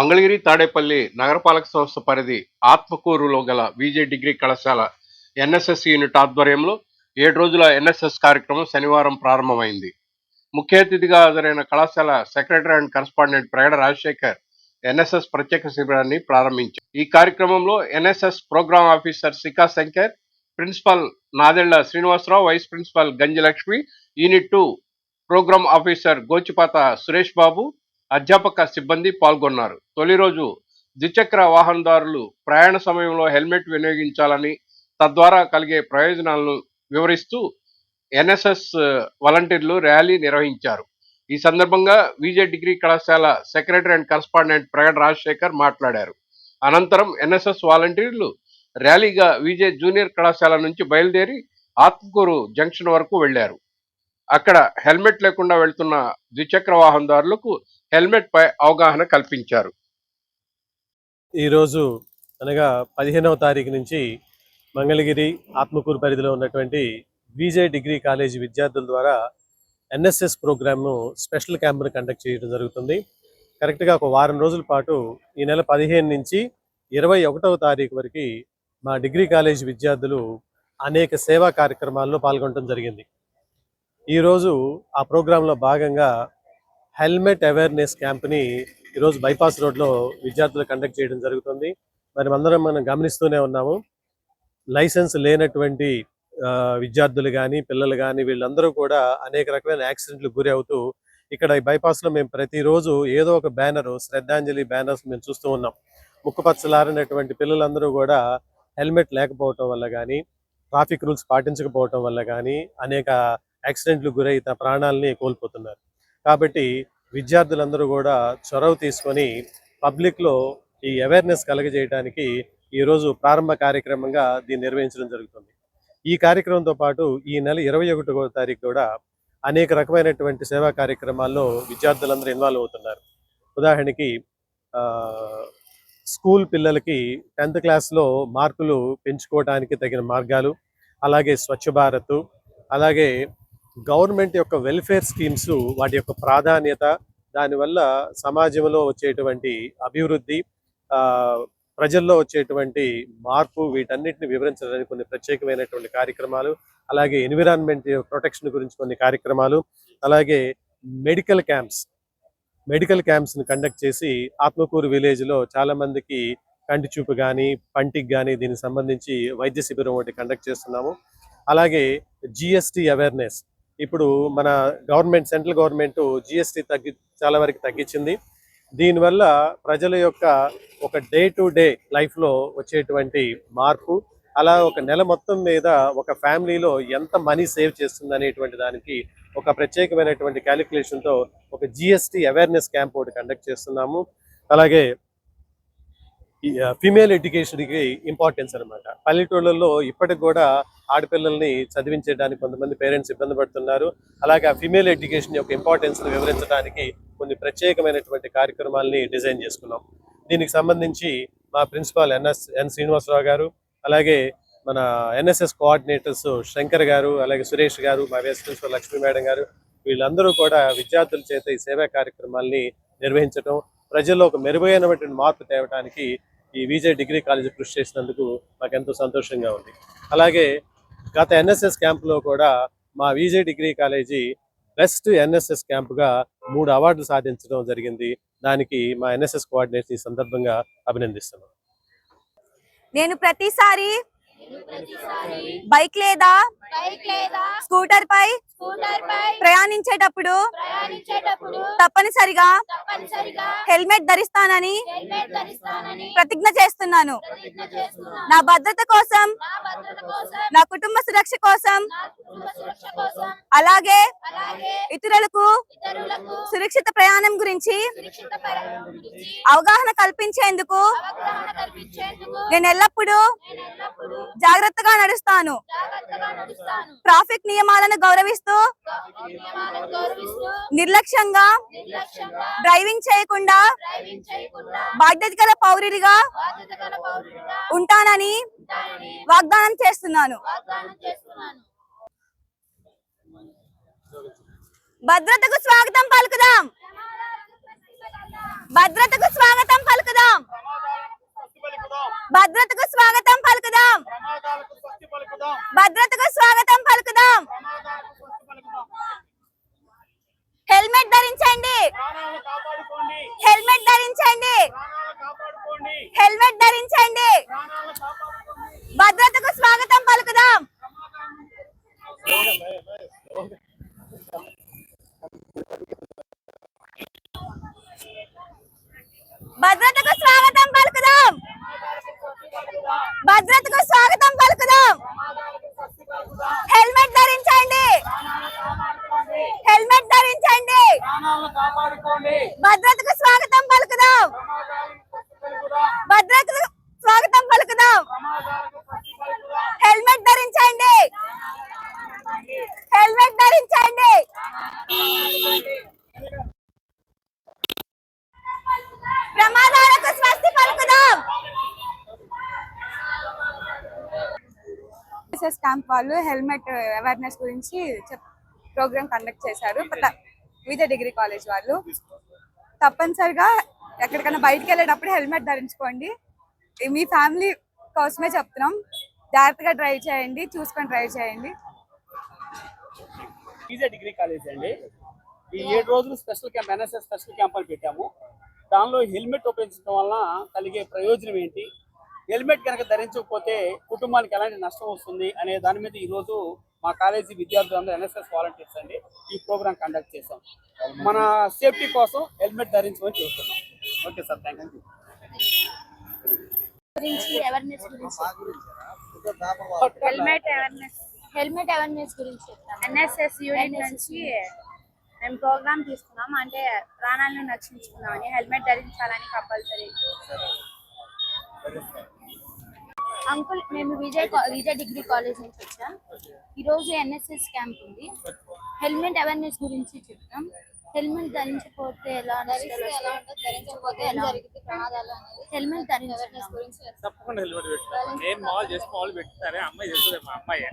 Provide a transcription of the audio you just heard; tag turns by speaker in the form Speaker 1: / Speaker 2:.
Speaker 1: మంగళగిరి తాడేపల్లి నగరపాలక సంస్థ పరిధి ఆత్మకూరులో గల విజే డిగ్రీ కళాశాల ఎన్ఎస్ఎస్ యూనిట్ ఆధ్వర్యంలో ఏడు రోజుల ఎన్ఎస్ఎస్ కార్యక్రమం శనివారం ప్రారంభమైంది. ముఖ్య అతిథిగా హాజరైన కళాశాల secretary and correspondent Pragada Rajasekhar NSS ప్రత్యేక శిబిరాన్ని ప్రారంభించారు. ఈ కార్యక్రమంలో NSS program officer Shikha Shankar principal Nadella Srinivasarao vice principal Ganjalakshmi unit two program officer Gochipata Suresh Babu అధ్యాపక సిబ్బంది పాల్గొన్నారు. తొలి రోజు ద్విచక్ర వాహనదారులు ప్రయాణ సమయంలో హెల్మెట్ వినియోగించాలని తద్వారా కలిగే ప్రయోజనాలను వివరిస్తూ ఎన్ఎస్ఎస్ వాలంటీర్లు ర్యాలీ నిర్వహించారు. ఈ సందర్భంగా విజే డిగ్రీ కళాశాల secretary and correspondent Pragad Rajasekhar మాట్లాడారు. అనంతరం ఎన్ఎస్ఎస్ వాలంటీర్లు ర్యాలీగా విజే జూనియర్ కళాశాల నుంచి బయలుదేరి ఆత్మకూరు జంక్షన్ వరకు వెళ్ళారు. అక్కడ హెల్మెట్ లేకుండా వెళ్తున్న ద్విచక్ర వాహనదారులకు హెల్మెట్ పై అవగాహన కల్పించారు.
Speaker 2: ఈరోజు అనగా పదిహేనవ తారీఖు నుంచి మంగళగిరి ఆత్మకూరు పరిధిలో ఉన్నటువంటి విజే డిగ్రీ కాలేజీ విద్యార్థుల ద్వారా ఎన్ఎస్ఎస్ ప్రోగ్రామ్ను స్పెషల్ క్యాంప్ను కండక్ట్ చేయడం జరుగుతుంది. కరెక్ట్గా ఒక వారం రోజుల పాటు ఈ నెల పదిహేను నుంచి ఇరవై ఒకటవ తారీఖు వరకు మా డిగ్రీ కాలేజీ విద్యార్థులు అనేక సేవా కార్యక్రమాల్లో పాల్గొనడం జరిగింది. ఈరోజు ఆ ప్రోగ్రాంలో భాగంగా హెల్మెట్ అవేర్నెస్ క్యాంప్ని ఈరోజు బైపాస్ రోడ్లో విద్యార్థులు కండక్ట్ చేయడం జరుగుతుంది. మరి అందరం మనం గమనిస్తూనే ఉన్నాము. లైసెన్స్ లేనటువంటి ఆ, విద్యార్థులు కానీ పిల్లలు కానీ వీళ్ళందరూ కూడా అనేక రకమైన యాక్సిడెంట్లు గురి అవుతూ ఇక్కడ ఈ బైపాస్లో మేము ప్రతిరోజు ఏదో ఒక బ్యానర్ శ్రద్ధాంజలి బ్యానర్స్ మేము చూస్తూ ఉన్నాం. ముక్కుపచ్చలారినటువంటి పిల్లలందరూ కూడా హెల్మెట్ లేకపోవటం వల్ల కానీ ట్రాఫిక్ రూల్స్ పాటించకపోవటం వల్ల కానీ అనేక యాక్సిడెంట్లు గురై తన ప్రాణాలని కోల్పోతున్నారు. కాబట్టి విద్యార్థులందరూ కూడా చొరవ తీసుకొని పబ్లిక్లో ఈ అవేర్నెస్ కలగజేయడానికి ఈరోజు ప్రారంభ కార్యక్రమంగా దీన్ని నిర్వహించడం జరుగుతుంది. ఈ కార్యక్రమంతో పాటు ఈ నెల ఇరవై ఒకటో తారీఖు కూడా అనేక రకమైనటువంటి సేవా కార్యక్రమాల్లో విద్యార్థులందరూ ఇన్వాల్వ్ అవుతున్నారు. ఉదాహరణకి స్కూల్ పిల్లలకి టెన్త్ క్లాస్లో మార్కులు పెంచుకోవడానికి తగిన మార్గాలు అలాగే స్వచ్ఛ భారత్ అలాగే గవర్నమెంట్ యొక్క వెల్ఫేర్ స్కీమ్స్ వాటి యొక్క ప్రాధాన్యత దానివల్ల సమాజంలో వచ్చేటువంటి అభివృద్ధి ప్రజల్లో వచ్చేటువంటి మార్పు వీటన్నిటిని వివరించడానికి కొన్ని ప్రత్యేకమైనటువంటి కార్యక్రమాలు అలాగే ఎన్విరాన్మెంట్ ప్రొటెక్షన్ గురించి కొన్ని కార్యక్రమాలు అలాగే మెడికల్ క్యాంప్స్ మెడికల్ క్యాంప్స్ని కండక్ట్ చేసి ఆత్మకూరు విలేజ్లో చాలామందికి కంటి చూపు కానీ పంటికి కానీ దీనికి సంబంధించి వైద్య శిబిరం ఒకటి కండక్ట్ చేస్తున్నాము. అలాగే జిఎస్టి అవేర్నెస్ ఇప్పుడు మన గవర్నమెంట్ సెంట్రల్ గవర్నమెంట్ జిఎస్టీ తగ్గి చాలా వరకు తగ్గించింది. దీనివల్ల ప్రజల యొక్క ఒక డే టు డే లైఫ్లో వచ్చేటువంటి మార్పు అలా ఒక నెల మొత్తం మీద ఒక ఫ్యామిలీలో ఎంత మనీ సేవ్ చేస్తుంది అనేటువంటి దానికి ఒక ప్రత్యేకమైనటువంటి క్యాలిక్యులేషన్తో ఒక జిఎస్టి అవేర్నెస్ క్యాంప్ ఒకటి కండక్ట్ చేస్తున్నాము. అలాగే ఫీమేల్ ఎడ్యుకేషన్కి ఇంపార్టెన్స్ అనమాట పల్లెటూళ్ళల్లో ఇప్పటికి కూడా ఆడపిల్లల్ని చదివించడానికి కొంతమంది పేరెంట్స్ ఇబ్బంది పడుతున్నారు. అలాగే ఆ ఫీమేల్ ఎడ్యుకేషన్ యొక్క ఇంపార్టెన్స్ వివరించడానికి కొన్ని ప్రత్యేకమైనటువంటి కార్యక్రమాల్ని డిజైన్ చేసుకున్నాం. దీనికి సంబంధించి మా ప్రిన్సిపాల్ ఎన్ఎస్ ఎన్ శ్రీనివాసరావు గారు అలాగే మన ఎన్ఎస్ఎస్ కోఆర్డినేటర్స్ శంకర్ గారు అలాగే సురేష్ గారు మా వైస్ ప్రిన్సిపల్ లక్ష్మీ మేడం గారు వీళ్ళందరూ కూడా విద్యార్థుల చేత ఈ సేవా కార్యక్రమాల్ని నిర్వహించడం ప్రజల్లో ఒక మెరుగైనటువంటి మార్పు తేవడానికి ఈ విజయ్ డిగ్రీ కాలేజీ కృషి చేసినందుకు నాకు ఎంతో సంతోషంగా ఉంది. అలాగే గత ఎన్ఎస్ఎస్ క్యాంపులో కూడా మా Vijay degree college best NSS క్యాంపుగా మూడు అవార్డులు సాధించడం జరిగింది. దానికి మా ఎన్ఎస్ఎస్ కోఆర్డినేట్స్ ఈ సందర్భంగా అభినందిస్తున్నాను
Speaker 3: నేను ప్రతిసారి బైక్ లేదా స్కూటర్ పై ప్రయాణించేటప్పుడు తప్పనిసరిగా హెల్మెట్ ధరిస్తానని ప్రతిజ్ఞ చేస్తున్నాను. నా భద్రత కోసం
Speaker 4: నా
Speaker 3: కుటుంబ సురక్ష కోసం అలాగే ఇతరులకు సురక్షిత ప్రయాణం గురించి అవగాహన కల్పించేందుకు నేను ఎల్లప్పుడూ జాగ్రత్తగా నడుస్తాను. ట్రాఫిక్ నియమాలను గౌరవిస్తూ
Speaker 4: నియమాలను
Speaker 3: నిర్లక్ష్యంగా డ్రైవింగ్ చేయకుండా బాధ్యత గల పౌరుడిగా ఉంటానని వాగ్దానం చేస్తున్నాను. భద్రతకు స్వాగతం పలుకుదాం. భద్రతకు స్వాగతం పలుకుదాం. భద్రతకు స్వాగతం పలుకుదాం. భద్రతకు స్వాగతం పలుకుదాం హెల్మెట్ ధరించండి. హెల్మెట్ ధరించండి. హెల్మెట్ ధరించండి భద్రతకు స్వాగతం పలుకుదాం భద్రతకు స్వాగతం పలుకుదాం భద్రతకు స్వాగతం పలుకుదాం హెల్మెట్ ధరించండి హెల్మెట్ ధరించండి భద్రతకు స్వాగతం పలుకుదాం భద్రతకు స్వాగతం పలుకుదాం. హెల్మెట్ ధరించండి. హెల్మెట్ ధరించండి. ప్రమాదాలకు స్వస్తి పలుకుదాం.
Speaker 5: క్యాంప్ వాళ్ళు హెల్మెట్ అవేర్నెస్ గురించి ప్రోగ్రామ్ కండక్ట్ చేశారు. పత- వివిధ డిగ్రీ కాలేజ్ వాళ్ళు. తప్పనిసరిగా ఎక్కడికైనా బయటికి వెళ్ళేటప్పుడు హెల్మెట్ ధరించుకోండి. మీ ఫ్యామిలీ కోసమే చెప్తున్నాం. జాగ్రత్తగా డ్రైవ్ చేయండి చూసుకొని డ్రైవ్ చేయండి.
Speaker 6: పీజే డిగ్రీ కాలేజ్ అండి. ఈ ఏడు రోజులు special camp NSS special camp అని పెట్టాము. దానిలో హెల్మెట్ ఉపయోగించడం వలన కలిగే ప్రయోజనం ఏంటి? హెల్మెట్ కనుక ధరించకపోతే కుటుంబానికి ఎలాంటి నష్టం వస్తుంది అనే దాని మీద ఈరోజు మా కాలేజీ విద్యార్థులందరూ ఎన్ఎస్ఎస్ వాలంటీర్స్ అండి ఈ ప్రోగ్రామ్ కండక్ట్ చేసాం మన సేఫ్టీ కోసం హెల్మెట్ ధరించమని చూస్తున్నాం ఓకే సార్ థ్యాంక్ యూ
Speaker 4: గురించి అవేర్నెస్ గురించి
Speaker 5: హెల్మెట్ అవేర్నెస్
Speaker 4: హెల్మెట్ అవేర్నెస్ గురించి చెప్తాను.
Speaker 5: ఎన్ఎస్ఎస్ యూనిట్ నుంచి మేము ప్రోగ్రామ్ తీసుకున్నాం అంటే ప్రాణాలను రక్షించుకున్నామని హెల్మెట్ ధరించాలని కంపల్సరీ
Speaker 4: అంకుల్ మేము విజయ్ విజయ్ డిగ్రీ కాలేజ్ నుంచి వచ్చాం. ఈరోజు ఎన్ఎస్ఎస్ క్యాంప్ ఉంది. హెల్మెట్ అవేర్నెస్ గురించి చెప్తాం. హెల్మెట్ ధరించకపోతే ఎలా హెల్మెట్
Speaker 7: తప్పకుండా హెల్మెట్ పెట్టుకోవాలి. నేను మామూలు చేసి మామూలు పెట్టుతారే అమ్మాయి చేస్తుంది మా అమ్మాయి.